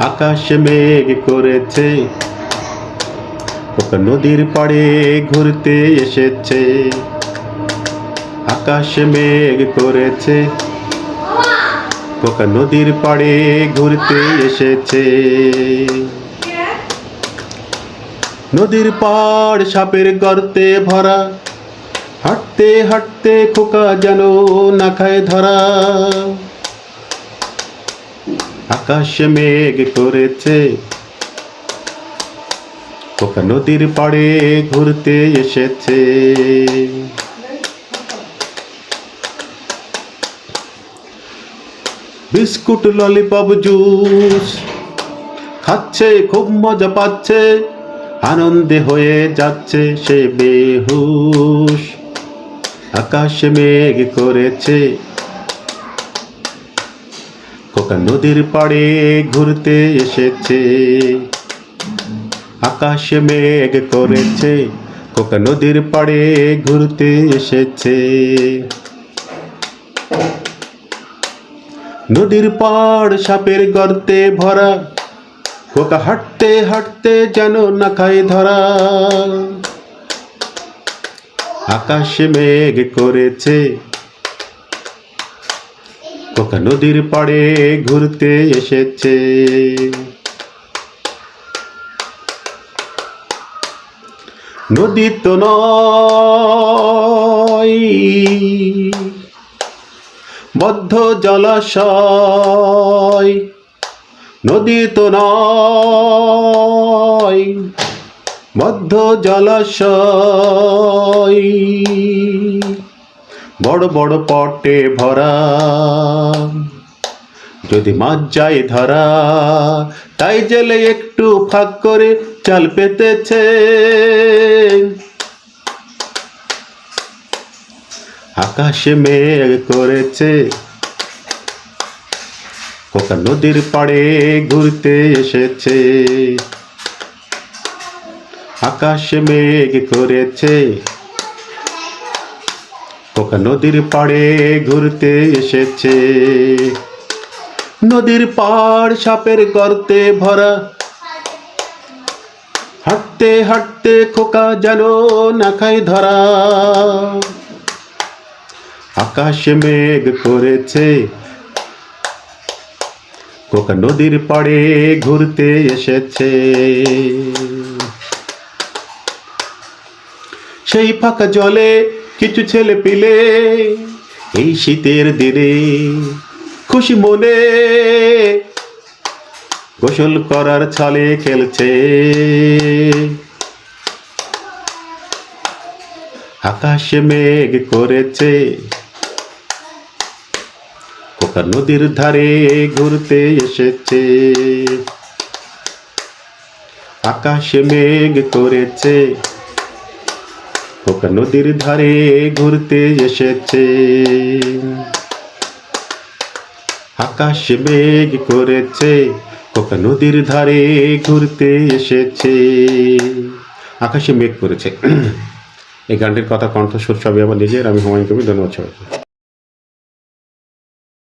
আকাশ মেঘ করেছে। ওকে নদীর পাড়ে ঘুরতে এসেছে। আকাশ মেঘ করেছে। পোকা নদীর পাড়ে ঘুরতে এসেছে। নদীর পাড় সাপের গর্তে ভরা। হাঁটতে হাঁটতে খোকা যেন না খায় ধরা। আকাশ মেঘ করেছে। খোকা নদীর পাড়ে ঘুরতে এসেছে। বিস্কুট, ললিপপ জুস খাচ্ছে, খুব মজা পাচ্ছে। আনন্দে হয়ে যাচ্ছে সে বেহুশ। আকাশ মেঘ করেছে। কোকা নদীর পাড়ে ঘুরতে এসেছে। আকাশে মেঘ করেছে কোকা নদীর পাড়ে ঘুরতে এসেছে। নদীর পাড় সাপের গর্তে ভরা, খোকা হাঁটতে হাঁটতে যেন না খায় ধরা। আকাশে মেঘ করেছে খোকা নদীর পাড়ে ঘুরতে এসেছে। নদী তো নয়, বদ্ধ জলাশয়। নদী তো নয়, বদ্ধ জলাশয়। বড় বড় পটে ভরা। যদি মাছ যায় ধরা, তাই জেলে একটু ফাঁক করে চাল পেতেছে। আকাশে মেঘ করেছে। কোকা নদীর পাড়ে ঘুরতে এসেছে। আকাশে মেঘ করেছে। নদীর পাড়ে ঘুরতে এসেছে। নদীর পাড় সাপের গর্তে ভরা। হাঁটতে হাঁটতে খোকা যেন না খায় ধরা। আকাশে মেঘ করেছে। কোকা নদীর পাড়ে ঘুরতে এসেছে। সেই ফাঁকা জলে কিছু ছেলে পিলে এই শীতের দিনে খুশি মনে গোসল করার ছলে খেলছে। আকাশে মেঘ করেছে। কোকা নদীর ধারে ঘুরতে এসেছে। আকাশে মেঘ করেছে। কোকা নদীর ধারে ঘুরতে এসেছে। আকাশ মেঘ করেছে ওক নদীর ধারে ঘুরতে এসেছে। আকাশে মেঘ করেছে। এই গানটির কথা কণ্ঠস্বর সবই আমার নিজের, আমি হুমায়ুন কবি ধন্যবাদ সবাইকে।